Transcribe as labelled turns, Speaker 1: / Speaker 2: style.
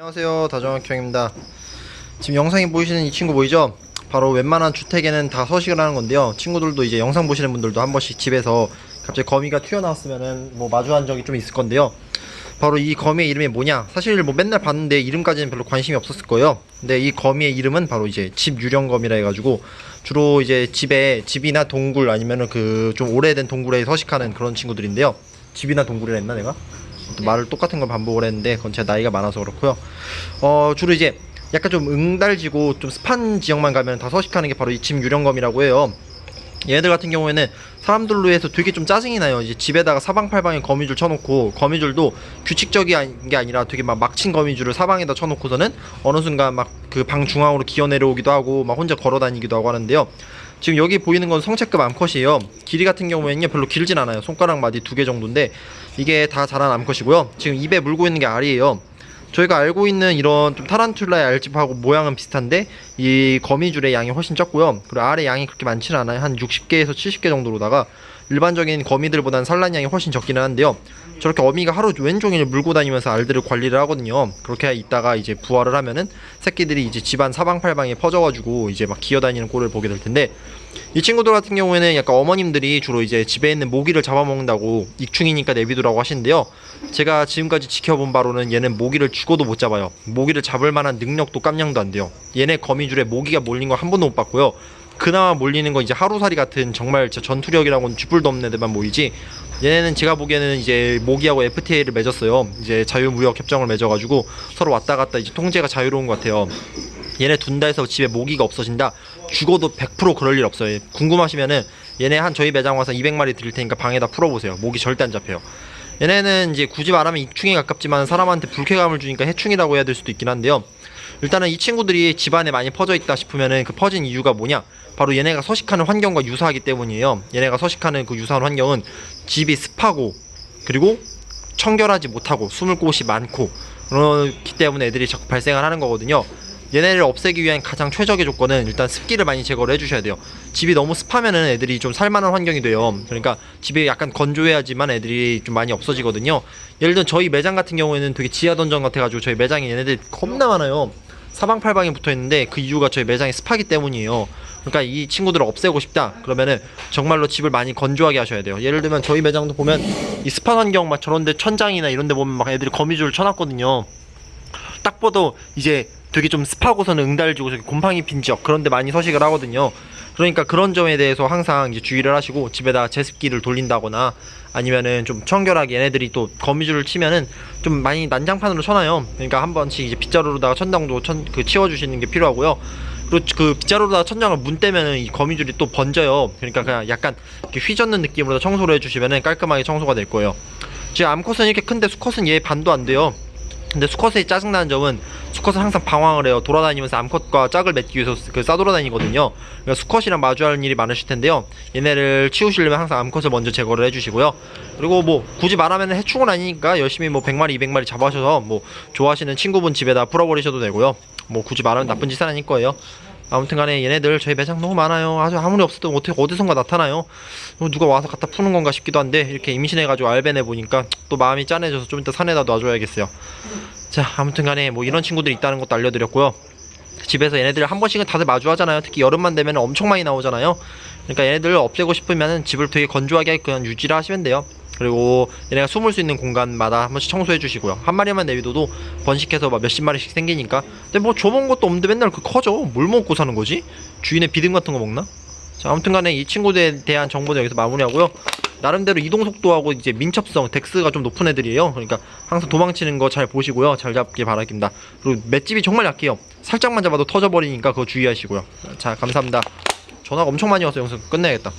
Speaker 1: 안녕하세요. 다정학형입니다. 지금 영상에 보이시는 이 친구 보이죠? 바로 웬만한 주택에는 다 서식을 하는 건데요. 친구들도 이제 영상 보시는 분들도 한 번씩 집에서 갑자기 거미가 튀어나왔으면은 뭐 마주한 적이 좀 있을 건데요. 바로 이 거미의 이름이 뭐냐? 사실 뭐 맨날 봤는데 이름까지는 별로 관심이 없었을 거예요. 근데 이 거미의 이름은 바로 이제 집 유령거미라 해가지고 주로 이제 집에 집이나 동굴 아니면은 그 좀 오래된 동굴에 서식하는 그런 친구들인데요. 집이나 동굴이라 했나 내가? 또 말을 똑같은 걸 반복을 했는데 그건 제가 나이가 많아서 그렇고요. 어 주로 이제 약간 좀 응달지고 좀 습한 지역만 가면 다 서식하는 게 바로 이집 유령검이라고 해요. 얘네들 같은 경우에는 사람들로 해서 되게 좀 짜증이 나요. 이제 집에다가 사방팔방에 거미줄 쳐놓고 거미줄도 규칙적인 게 아니라 되게 막 막친 거미줄을 사방에다 쳐놓고서는 어느 순간 막 그 방 중앙으로 기어 내려오기도 하고 막 혼자 걸어 다니기도 하고 하는데요. 지금 여기 보이는 건 성체급 암컷이에요. 길이 같은 경우에는요 별로 길진 않아요. 손가락 마디 두 개 정도인데 이게 다 자란 암컷이고요. 지금 입에 물고 있는 게 알이에요. 저희가 알고 있는 이런 좀 타란툴라의 알집하고 모양은 비슷한데 이 거미줄의 양이 훨씬 적고요. 그리고 알의 양이 그렇게 많지는 않아요. 한 60개에서 70개 정도로다가 일반적인 거미들보다는 산란 양이 훨씬 적기는 한데요. 저렇게 어미가 하루 왼종일 물고 다니면서 알들을 관리를 하거든요. 그렇게 있다가 이제 부화를 하면은 새끼들이 이제 집안 사방팔방에 퍼져가지고 이제 막 기어다니는 꼴을 보게 될 텐데 이 친구들 같은 경우에는 약간 어머님들이 주로 이제 집에 있는 모기를 잡아먹는다고 익충이니까 내비두라고 하시는데요. 제가 지금까지 지켜본 바로는 얘는 모기를 죽어도 못 잡아요. 모기를 잡을 만한 능력도 깜냥도 안 돼요. 얘네 거미줄에 모기가 몰린 거 한 번도 못 봤고요. 그나마 몰리는 건 이제 하루살이 같은 정말 전투력이라고는 쥐뿔도 없는 애들만 모이지 얘네는 제가 보기에는 이제 모기하고 FTA를 맺었어요. 이제 자유무역 협정을 맺어가지고 서로 왔다 갔다 이제 통제가 자유로운 것 같아요. 얘네 둔다 해서 집에 모기가 없어진다. 죽어도 100% 그럴 일 없어요. 궁금하시면은 얘네 한 저희 매장 와서 200마리 드릴 테니까 방에다 풀어보세요. 모기 절대 안 잡혀요. 얘네는 이제 굳이 말하면 익충에 가깝지만 사람한테 불쾌감을 주니까 해충이라고 해야 될 수도 있긴 한데요. 일단은 이 친구들이 집안에 많이 퍼져 있다 싶으면은 그 퍼진 이유가 뭐냐? 바로 얘네가 서식하는 환경과 유사하기 때문이에요. 얘네가 서식하는 그 유사한 환경은 집이 습하고 그리고 청결하지 못하고 숨을 곳이 많고 그렇기 때문에 애들이 자꾸 발생을 하는 거거든요. 얘네를 없애기 위한 가장 최적의 조건은 일단 습기를 많이 제거를 해주셔야 돼요. 집이 너무 습하면은 애들이 좀 살만한 환경이 돼요. 그러니까 집이 약간 건조해야지만 애들이 좀 많이 없어지거든요. 예를 들어 저희 매장 같은 경우에는 되게 지하 던전 같아가지고 저희 매장에 얘네들 겁나 많아요. 사방팔방에 붙어 있는데 그 이유가 저희 매장이 습하기 때문이에요. 그러니까 이 친구들을 없애고 싶다 그러면은 정말로 집을 많이 건조하게 하셔야 돼요. 예를 들면 저희 매장도 보면 이 습한 환경 막 저런데 천장이나 이런데 보면 막 애들이 거미줄을 쳐놨거든요. 딱 봐도 이제 되게 좀 습하고서는 응달지고 곰팡이 핀 지역 그런 데 많이 서식을 하거든요. 그러니까 그런 점에 대해서 항상 이제 주의를 하시고 집에다 제습기를 돌린다거나 아니면은 좀 청결하게 얘네들이 또 거미줄을 치면은 좀 많이 난장판으로 쳐놔요. 그러니까 한 번씩 이제 빗자루로다가 천장도 천, 그 치워주시는 게 필요하고요. 그리고 그 빗자루로다가 천장을 문 떼면은 이 거미줄이 또 번져요. 그러니까 그냥 약간 휘젓는 느낌으로 청소를 해주시면은 깔끔하게 청소가 될 거예요. 지금 암컷은 이렇게 큰데 수컷은 얘 반도 안 돼요. 근데 수컷의 짜증나는 점은 수컷은 항상 방황을 해요. 돌아다니면서 암컷과 짝을 맺기 위해서 그 싸돌아다니거든요. 그러니까 수컷이랑 마주할 일이 많으실 텐데요. 얘네를 치우시려면 항상 암컷을 먼저 제거를 해주시고요. 그리고 뭐 굳이 말하면 해충은 아니니까 열심히 뭐 100마리, 200마리 잡아셔서 뭐 좋아하시는 친구분 집에다 풀어버리셔도 되고요. 뭐 굳이 말하면 나쁜 짓은 아닐 거예요. 아무튼 간에 얘네들 저희 매장 너무 많아요. 아주 아무리 없어도 어떻게 어디선가 나타나요. 어, 누가 와서 갖다 푸는 건가 싶기도 한데 이렇게 임신해가지고 알베네 보니까 또 마음이 짠해져서 좀 이따 산에다 놔줘야겠어요. 자 아무튼 간에 뭐 이런 친구들이 있다는 것도 알려드렸고요. 집에서 얘네들 한 번씩은 다들 마주하잖아요. 특히 여름만 되면 엄청 많이 나오잖아요. 그러니까 얘네들 없애고 싶으면은 집을 되게 건조하게 그냥 유지를 하시면 돼요. 그리고 얘네가 숨을 수 있는 공간마다 한 번씩 청소해 주시고요. 한 마리만 내비둬도 번식해서 막 몇십 마리씩 생기니까. 근데 뭐 줘먹은 것도 없는데 맨날 그 커져. 뭘 먹고 사는 거지? 주인의 비듬 같은 거 먹나? 자, 아무튼 간에 이 친구들에 대한 정보는 여기서 마무리하고요. 나름대로 이동 속도하고 이제 민첩성, 덱스가 좀 높은 애들이에요. 그러니까 항상 도망치는 거 잘 보시고요. 잘 잡길 바랍니다. 그리고 맷집이 정말 약해요. 살짝만 잡아도 터져버리니까 그거 주의하시고요. 자, 감사합니다. 전화가 엄청 많이 와서 영상 끝내야겠다.